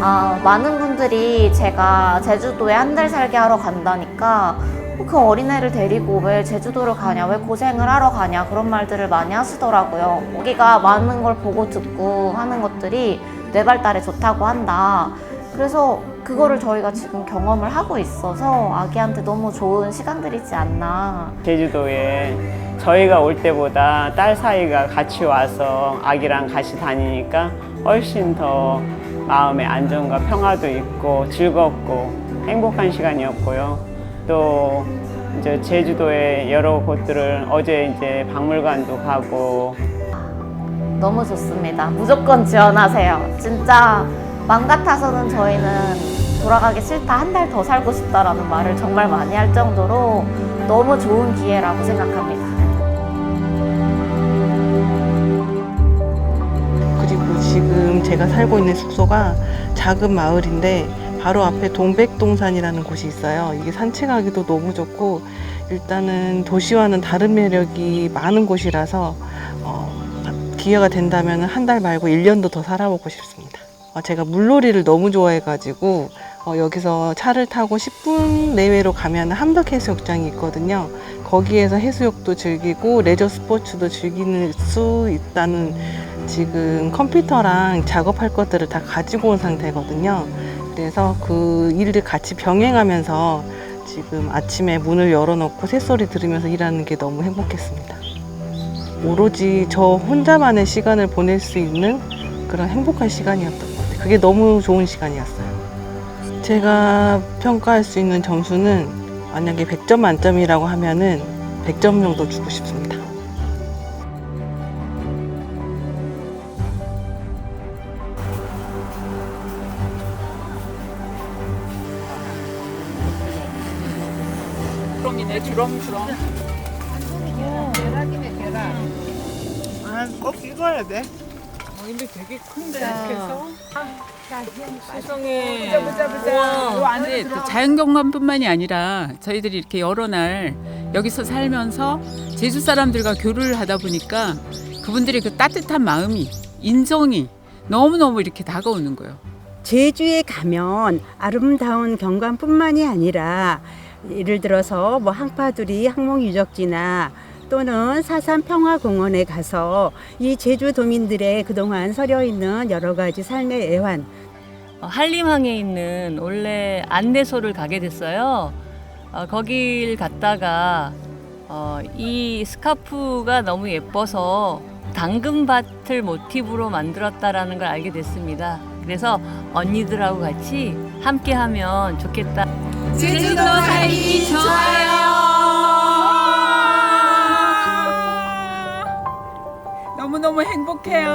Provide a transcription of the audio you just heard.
아 아, 많은 분들이 제가 제주도에 한 달 살게 하러 간다니까 어, 그 어린애를 데리고 왜 제주도를 가냐, 왜 고생을 하러 가냐 그런 말들을 많이 하시더라고요. 거기가 많은 걸 보고 듣고 하는 것들이 뇌 발달에 좋다고 한다. 그래서 그거를 저희가 지금 경험을 하고 있어서 아기한테 너무 좋은 시간들이지 않나. 제주도에 저희가 올 때보다 딸 사이가 같이 와서 아기랑 같이 다니니까 훨씬 더 마음의 안정과 평화도 있고 즐겁고 행복한 시간이었고요. 또 이제 제주도의 여러 곳들을 어제 이제 박물관도 가고 너무 좋습니다. 무조건 지원하세요. 진짜 맘 같아서는 저희는 돌아가기 싫다, 한 달 더 살고 싶다라는 말을 정말 많이 할 정도로 너무 좋은 기회라고 생각합니다. 그리고 지금 제가 살고 있는 숙소가 작은 마을인데 바로 앞에 동백동산이라는 곳이 있어요. 이게 산책하기도 너무 좋고 일단은 도시와는 다른 매력이 많은 곳이라서 어, 기회가 된다면 한 달 말고 1년도 더 살아보고 싶습니다. 어, 제가 물놀이를 너무 좋아해가지고 어, 여기서 차를 타고 10분 내외로 가면 함덕 해수욕장이 있거든요. 거기에서 해수욕도 즐기고 레저 스포츠도 즐기는 수 있다는 지금 컴퓨터랑 작업할 것들을 다 가지고 온 상태거든요. 그래서 그 일을 같이 병행하면서 지금 아침에 문을 열어놓고 새소리 들으면서 일하는 게 너무 행복했습니다. 오로지 저 혼자만의 시간을 보낼 수 있는 그런 행복한 시간이었던 것 같아요. 그게 너무 좋은 시간이었어요. 제가 평가할 수 있는 점수는 만약에 100점 만점이라고 하면은 100점 정도 주고 싶습니다. 주렁이네 주렁 주렁 아, 꼭 읽어야 돼. 어, 근데 되게 큰데. 그래서? 세상에 우와. 근데 그 자연경관뿐만이 아니라 저희들이 이렇게 여러 날 여기서 살면서 제주 사람들과 교류를 하다 보니까 그분들의 그 따뜻한 마음이 인정이 너무너무 이렇게 다가오는 거예요. 제주에 가면 아름다운 경관뿐만이 아니라 예를 들어서 뭐 항파두리 항목유적지나 또는 사산 평화공원에 가서 이 제주도민들의 그동안 서려 있는 여러 가지 삶의 애환 어, 한림항에 있는 원래 안내소를 가게 됐어요. 어, 거길 갔다가 어, 이 스카프가 너무 예뻐서 당근밭을 모티브로 만들었다라는 걸 알게 됐습니다. 그래서 언니들하고 같이 함께 하면 좋겠다. 제주도 살기 좋아요 너무너무 행복해요.